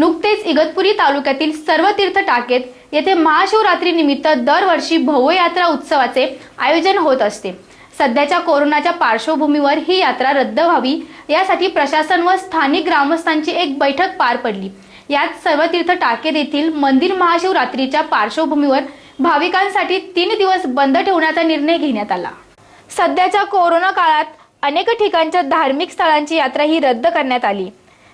नुकतेच इगतपुरी तालुक्यातील सर्व तीर्थ टाकेत येथे महाशिवरात्री निमित्त दरवर्षी भव्य यात्रा उत्सवाचे आयोजन होत असते. सध्याच्या कोरोनाच्या पार्श्वभूमीवर ही यात्रा रद्द व्हावी यासाठी प्रशासन व स्थानिक ग्रामस्थांची एक बैठक पार पडली. यात सर्व तीर्थ टाकेत येथील मंदिर महाशिवरात्रीच्या पार्श्वभूमीवर भाविकांसाठी तीन दिवस बंद ठेवण्याचा निर्णय घेण्यात आला. सध्याच्या कोरोना काळात अनेक ठिकाणच्या धार्मिक स्थळांची यात्रा ही रद्द करण्यात आली.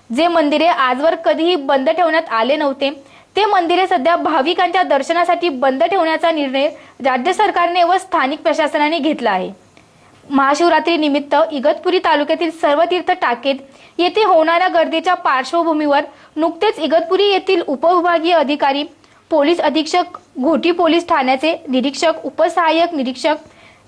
जे मंदिरे आजवर कधीही बंद ठेवण्यात आले नव्हते ते मंदिरे सध्या भाविकांच्या दर्शनासाठी बंद ठेवण्याचा निर्णय राज्य सरकारने व स्थानिक प्रशासनाने घेतला आहे. महाशिवरात्री निमित्त इगतपुरी तालुक्यातील सर्व तीर्थ टाकेत येथे होणाऱ्या गर्दीच्या पार्श्वभूमीवर नुकतेच इगतपुरी येथील उपविभागीय अधिकारी पोलीस अधीक्षक घोटी पोलीस ठाण्याचे निरीक्षक उपसहाय्यक निरीक्षक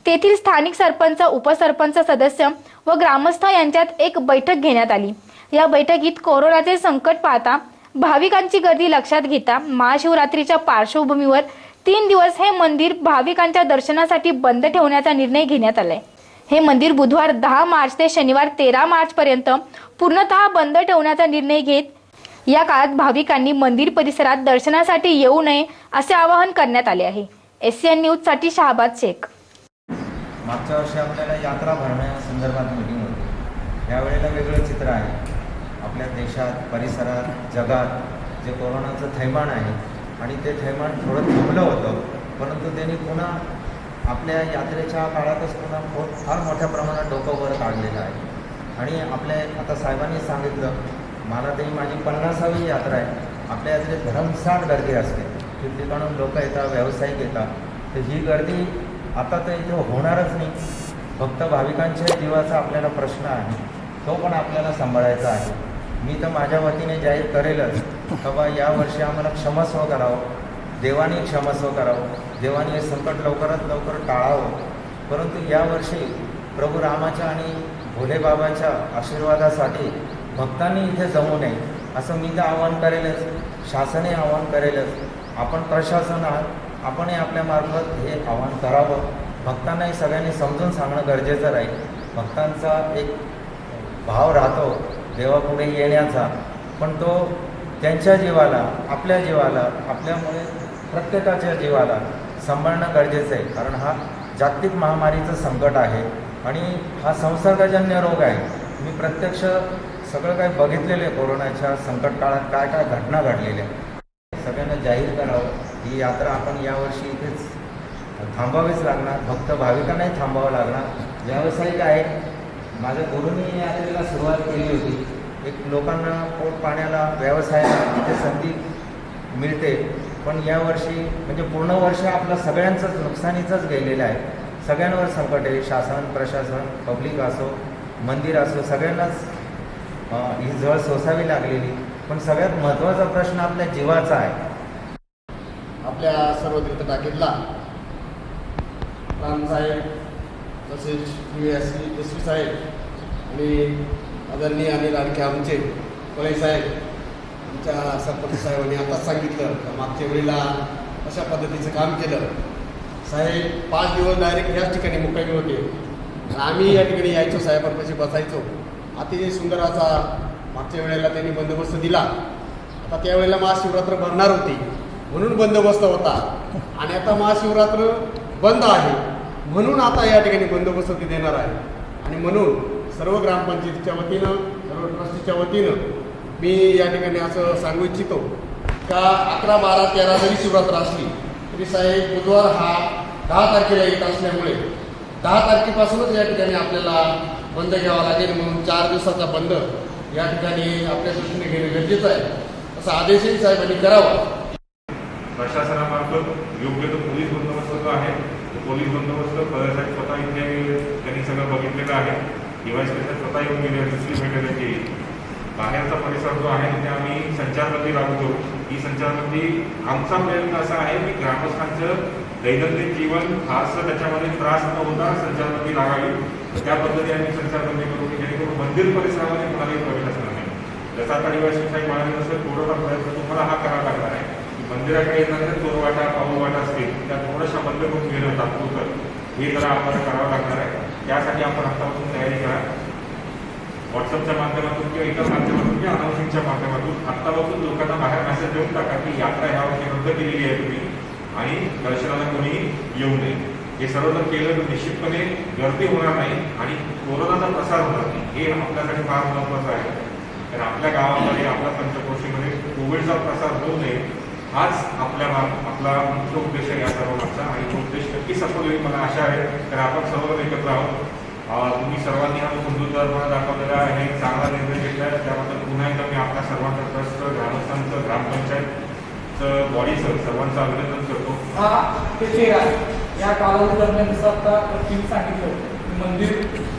तेथील स्थानिक सरपंच उपसरपंच सदस्य व ग्रामस्थ यांच्यात एक बैठक घेण्यात आली. या बैठकीत कोरोनाचे संकट पाहता भाविकांची गर्दी लक्षात घेता महाशिवरात्रीच्या पार्श्वभूमीवर तीन दिवस हे मंदिर भाविकांच्या दर्शनासाठी बंद ठेवण्याचा निर्णय घेण्यात आलाय. हे मंदिर बुधवार दहा मार्च ते शनिवार तेरा मार्च पर्यंत पूर्णतः बंद ठेवण्याचा निर्णय घेत या काळात भाविकांनी मंदिर परिसरात दर्शनासाठी येऊ नये असे आवाहन करण्यात आले आहे. एससीएन न्यूजसाठी शहाबाद शेख. मागच्या वर्षी आपल्याला यात्रा भरण्यासंदर्भात मीटिंग होती. यावेळेला वेगळं चित्र आहे. आपल्या देशात परिसरात जगात जे कोरोनाचं थैमान आहे आणि ते थैमान थोडं थांबलं होतं परंतु त्यांनी पुन्हा आपल्या यात्रेच्या काळातच पुन्हा खूप फार मोठ्या प्रमाणात डोकं वर काढलेलं आहे. आणि आपल्या आता साहेबांनी सांगितलं मला तरी माझी पन्नासावी यात्रा आहे. आपल्या यात्रेत भरमसाठ गर्दी असते. ठिकठिकाणून लोक येतात व्यावसायिक येतात. तर ही गर्दी आता तर इथे होणारच नाही. फक्त भाविकांच्या जीवाचा आपल्याला प्रश्न आहे. तो पण आपल्याला सांभाळायचा आहे. मी तर माझ्या वतीने जाहीर करेलच का बा यावर्षी आम्हाला क्षमस्व करावं. देवाने क्षमस्व करावं. देवाने हे संकट लवकरात लवकर टाळावं. परंतु यावर्षी प्रभू रामाच्या आणि भोलेबाबाच्या आशीर्वादासाठी भक्तांनी इथे जमू नये असं मी तर आवाहन करेलच. शासनही आवाहन करेलच. आपण प्रशासन आहात आपणही आपल्या मार्फत हे आवाहन करावं. भक्तांनाही सगळ्यांनी समजून सांगणं गरजेचं राहील. भक्तांचा एक भाव राहतो. देवापुढे येण्याचा. पण तो त्यांच्या जीवाला आपल्या जीवाला आपल्यामुळे प्रत्येकाच्या जीवाला सांभाळणं गरजेचं आहे. कारण हा जागतिक महामारीचं संकट आहे आणि हा संसर्गजन्य रोग आहे. मी प्रत्यक्ष सगळं काही बघितलेलं आहे कोरोनाच्या संकट काळात काय काय घटना घडलेल्या सगळ्यांना जाहीर करावं. ही यात्रा आपण यावर्षी इथेच थांबावीच लागणार. फक्त भाविकांनाही थांबावं लागणार. व्यावसायिक आहे माझ्या गुरुनी यात्रेला सुरुवात केली होती. एक लोकांना पोट पाण्याला व्यवसायाला तिथे संधी मिळते. पण यावर्षी म्हणजे पूर्ण वर्ष आपलं सगळ्यांचंच नुकसानीचंच गेलेलं आहे. सगळ्यांवर संकट आहे. शासन प्रशासन पब्लिक असो मंदिर असो सगळ्यांनाच ही जळ सोसावी लागलेली. पण सगळ्यात महत्त्वाचा प्रश्न आपल्या जीवाचा आहे. आपल्या सर्व तीर्थ टाकीतला रामसाहेब तसेच मी एस सी एस पी साहेब. आणि आदरणीय आणि लाडके आमचे पळे साहेब आमच्या सरपंच साहेबांनी आताच सांगितलं का मागच्या वेळेला अशा पद्धतीचं काम केलं. साहेब पाच दिवस डायरेक्ट याच ठिकाणी मुक्कामी होते. आणि आम्ही या ठिकाणी यायचो साहेबांपाशी बसायचो. अतिशय सुंदर असा मागच्या वेळेला त्यांनी बंदोबस्त दिला. आता त्यावेळेला महाशिवरात्र भरणार होती. म्हणून बंदोबस्त होता. आणि आता महाशिवरात्र बंद आहे. म्हणून आता या ठिकाणी बंदोबस्त देणार आहे. आणि म्हणून सर्व ग्रामपंचायतीच्या वतीनं सर्व ट्रस्टीच्या वतीनं मी या ठिकाणी असं सांगू इच्छितो का अकरा बारा तेरा जरी शिवरात्र असली तरी साहेब बुधवार हा दहा तारखेला येत असल्यामुळे दहा तारखेपासूनच या ठिकाणी आपल्याला बंद घ्यावा लागेल म्हणून चार दिवसाचा बंद या ठिकाणी आपल्या दृष्टीने घेणं गरजेचं आहे. असा आदेशही साहेबांनी करावा. प्रशासनामार्फत योग्य तो पोलीस बंदोबस्त जो आहे तो पोलीस बंदोबस्त साहेब स्वतः इथे त्यांनी सगळं बघितलेलं आहे. डिवाईस स्पेशल स्वतः येऊन गेले दुसरी भेट त्याची बाहेरचा परिसर जो आहे तिथे आम्ही संचारबंदी लागतो ही संचारबंदी आमचा प्रयत्न असा आहे की ग्रामस्थांचं दैनंदिन जीवन फारसं त्याच्यामध्ये त्रास न होता संचारबंदी लागावी. त्या पद्धतीने आम्ही संचारबंदी करू की जेणेकरून मंदिर परिसरामध्ये कोणालाही प्रवेश असणार नाही. जसा आता डिवाईस साहेब म्हणाले तसं थोडंफार प्रयत्न तुम्हाला हा करावा लागणार आहे. मंदिराकडे येणारे चोरवाटा पाऊवाटा असतील त्या थोड्याशा बंद करून घेणं तात्पुरतं हे जरा आम्हाला करावं लागणार आहे. त्यासाठी आपण आतापासून तयारी करा. व्हॉट्सअपच्या माध्यमातून किंवा इतर माध्यमातून किंवा अनाउन्सिंगच्या माध्यमातून आत्तापासून लोकांना बाहेर मेसेज देऊन टाका की यात्रा ह्या वर्षी रद्द केलेली आहे तुम्ही. आणि दर्शनाला कोणीही येऊ नये. हे सर्व जर केलं तर निश्चितपणे गर्दी होणार नाही आणि कोरोनाचा प्रसार होणार नाही. हे आपल्यासाठी फार महत्वाचं आहे. कारण आपल्या गावामध्ये आपल्या पंचक्रोशीमध्ये कोविडचा प्रसार होऊ नये. हाच आपल्या आपला मुख्य उद्देश आहे या सर्वांचा आणि तो उद्देश नक्कीच सफल होईल मला आशा आहे. तर आपण सर्व एकत्र आहोत. तुम्ही सर्वांनी हा बंधुत्वपणा दाखवलेला आहे चांगला निर्णय घेतला आहे. त्याबद्दल पुन्हा एकदा मी आपल्या सर्वांचं ट्रस्ट ग्रामस्थांचं ग्रामपंचायतचं बॉडीचं सर्वांचं अभिनंदन करतो. हा ते या कालावधी दरम्यान जसं आता तुम्ही सांगितलं मंदिर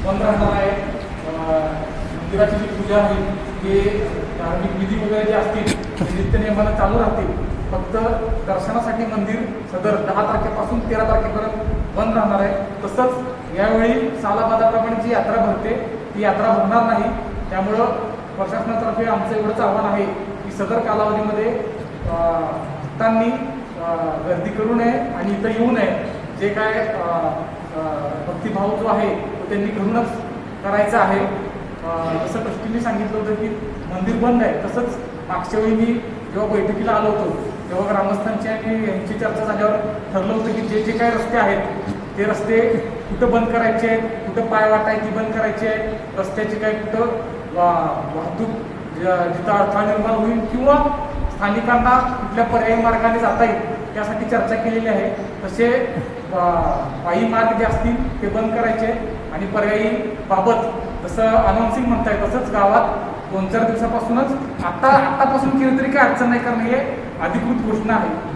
बंद राहणार आहे. मंदिराची जी पूजा आहे ते धार्मिक विधी वगैरे जे असतील ते नित्य नियमाला चालू राहतील. फक्त दर्शनासाठी मंदिर सदर दहा तारखेपासून तेरा तारखेपर्यंत बंद राहणार आहे. तसंच यावेळी सालाबादाप्रमाणे जी यात्रा भरते ती यात्रा भरणार नाही. त्यामुळं प्रशासनातर्फे आमचं एवढंच आव्हान आहे की सदर कालावधीमध्ये भक्तांनी गर्दी करू नये आणि इथं येऊ नये. जे काय भक्तिभाव जो आहे तो त्यांनी घरूनच करायचा आहे. जसं ट्रस्टींनी सांगितलं होतं की मंदिर बंद आहे तसंच मागच्या वेळी मी जेव्हा बैठकीला आलो होतो तेव्हा ग्रामस्थांची आणि यांची चर्चा झाल्यावर ठरलं होतं की जे जे काही रस्ते आहेत ते रस्ते कुठं बंद करायचे आहेत कुठं पाय वाट आहे ती बंद करायची आहे रस्त्याची काय कुठं वा- वाहतूक ज- जिथं अडथळा निर्माण होईल किंवा स्थानिकांना कुठल्या पर्यायी मार्गाने जाता येईल त्यासाठी चर्चा केलेली आहे. तसे पायी मार्ग जे असतील ते बंद करायचे आणि पर्यायी बाबत जसं अनाउन्सिंग म्हणताय तसंच गावात दोन चार दिवसापासूनच. आता आतापासून केलं तरी काही अडचण नाही कारण हे अधिकृत घोषणा आहे.